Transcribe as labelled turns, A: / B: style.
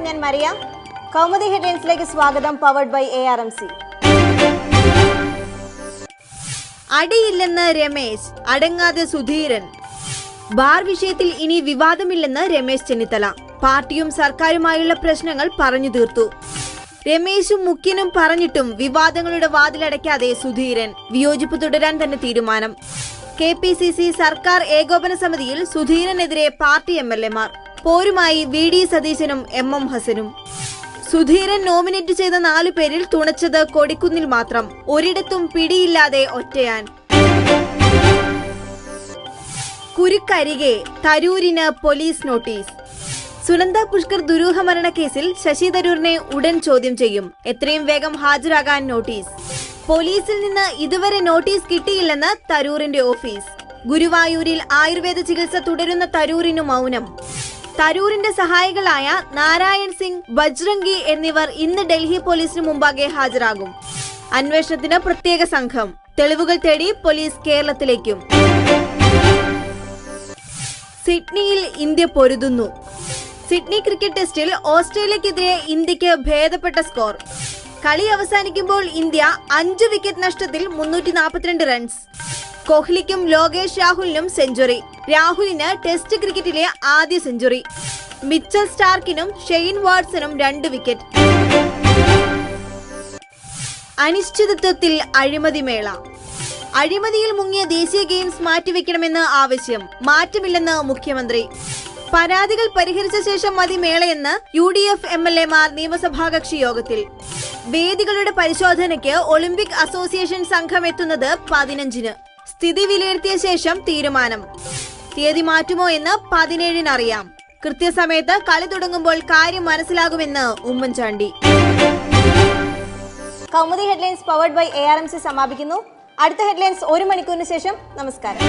A: ഞാൻ മരിയ. കൗമുദി ഹെഡ്ലൈൻസിലേക്ക് സ്വാഗതം powered by A R M C
B: അടിയില്ലെന്ന് Ramesh അടങ്ങാതെ സുധീരൻ. ബാർ വിഷയത്തിൽ ഇനി വിവാദമില്ലെന്ന് രമേശ് ചെന്നിത്തല. പാർട്ടിയും സർക്കാരുമായുള്ള പ്രശ്നങ്ങൾ പറഞ്ഞു തീർത്തു. രമേശും മുഖ്യനും പറഞ്ഞിട്ടും വിവാദങ്ങളുടെ വാതിലടയ്ക്കാതെ സുധീരൻ. വിയോജിപ്പ് തുടരാൻ തന്നെ തീരുമാനം. കെ സർക്കാർ ഏകോപന സമിതിയിൽ സുധീരനെതിരെ പാർട്ടി എം എൽ എമാർ പോരുമായി വി ഡി സതീശനും എം എം ഹസനും. സുധീരൻ നോമിനേറ്റ് ചെയ്ത നാലു പേരിൽ തുണച്ചത് കൊടിക്കുന്നിൽ മാത്രം. ഒരിടത്തും പിടിയില്ലാതെ ഒറ്റയാൻ. കുരുക്കരികെ തരൂരിന് പോലീസ് നോട്ടീസ്. സുനന്ദ പുഷ്കർ ദുരൂഹ മരണ കേസിൽ ശശി തരൂരിനെ ഉടൻ ചോദ്യം ചെയ്യും. എത്രയും വേഗം ഹാജരാകാൻ നോട്ടീസ്. പോലീസിൽ നിന്ന് ഇതുവരെ നോട്ടീസ് കിട്ടിയില്ലെന്ന് തരൂരിന്റെ ഓഫീസ്. ഗുരുവായൂരിൽ ആയുർവേദ ചികിത്സ തുടരുന്ന തരൂരിനു മൗനം. തരൂരിന്റെ സഹായികളായ നാരായൺ സിംഗ് ബജ്രംഗി എന്നിവർ ഇന്ന് ഡൽഹി പോലീസിന് മുമ്പാകെ ഹാജരാകും. അന്വേഷണത്തിന് പ്രത്യേക സംഘം. തെളിവുകൾ തേടി പോലീസ് കേരളത്തിലേക്കും. സിഡ്നിയിൽ ഇന്ത്യ പൊരുതുന്നു. സിഡ്നി ക്രിക്കറ്റ് ടെസ്റ്റിൽ ഓസ്ട്രേലിയക്കെതിരെ ഇന്ത്യയ്ക്ക് ഭേദപ്പെട്ട സ്കോർ. കളി അവസാനിക്കുമ്പോൾ ഇന്ത്യ അഞ്ച് വിക്കറ്റ് നഷ്ടത്തിൽ മുന്നൂറ്റി റൺസ്. കോഹ്ലിക്കും ലോകേഷ് രാഹുലിനും സെഞ്ചുറി. രാഹുലിന് ടെസ്റ്റ് ക്രിക്കറ്റിലെ ആദ്യ സെഞ്ചുറി. മിച്ചൽ സ്റ്റാർക്കിനും ഷെയ്ൻ വാട്സണും രണ്ട് വിക്കറ്റ്. അനിശ്ചിതത്വത്തിൽ അഴിമതിമേള. അഴിമതിയിൽ മുങ്ങിയ ദേശീയ ഗെയിംസ് മാറ്റിവെക്കണമെന്ന് ആവശ്യം. മാറ്റമില്ലെന്ന് മുഖ്യമന്ത്രി. പരാതികൾ പരിഹരിച്ച ശേഷം മതി മേളയെന്ന് U D F M L എമാർ നിയമസഭാ കക്ഷി യോഗത്തിൽ. വേദികളുടെ പരിശോധനയ്ക്ക് ഒളിമ്പിക് അസോസിയേഷൻ സംഘം എത്തുന്നത് പതിനഞ്ചിന്. സ്ഥിതി വിലയിരുത്തിയ ശേഷം തീരുമാനം. തീയതി മാറ്റുമോ എന്ന് പതിനേഴിന് അറിയാം കൃത്യസമയത്ത് കളി തുടങ്ങുമ്പോൾ കാര്യം മനസ്സിലാകുമെന്ന് Oommen Chandy.
A: Kaumudi headlines powered by A R M C സമാപിക്കുന്നു. അടുത്ത ഹെഡ്ലൈൻസ് ഒരു മണിക്കൂറിന് ശേഷം നമസ്കാരം.